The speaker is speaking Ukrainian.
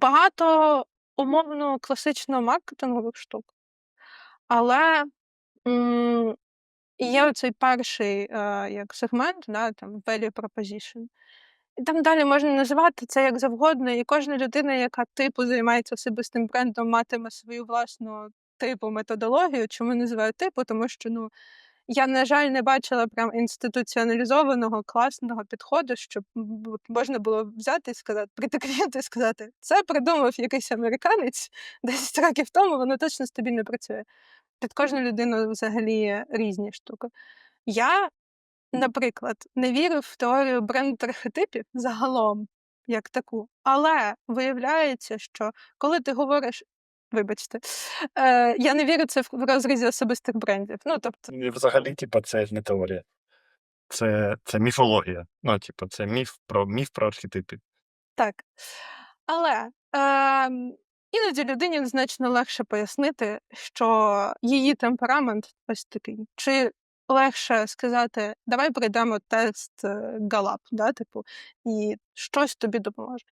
Багато умовно класичного маркетингових штук, але, м, є оцей перший, е, як сегмент, да, там value proposition. І там далі можна називати це як завгодно, і кожна людина, яка типу займається особистим брендом, матиме свою власну типу методологію. Чому називаю типу? Тому що, ну, я, на жаль, не бачила прям інституціоналізованого класного підходу, щоб можна було взяти і сказати, прийти клієнту і сказати: "Це придумав якийсь американець 10 років тому, воно точно стабільно працює". Під кожну людину взагалі різні штуки. Я, наприклад, не вірю в теорію бренд-архетипів загалом як таку, але виявляється, що коли ти говориш вибачте, е, я не вірю це в розрізі особистих брендів. Ну, тобто І взагалі, типа, це ж не теорія. Це це міфологія. Ну, типу, це міф про міф про архетипи. Так. Але, ем, іноді людині значно легше пояснити, що її темперамент ось такий. Чи легше сказати: "Давай пройдемо тест, е, Gallup", да, типу, і щось тобі допоможе.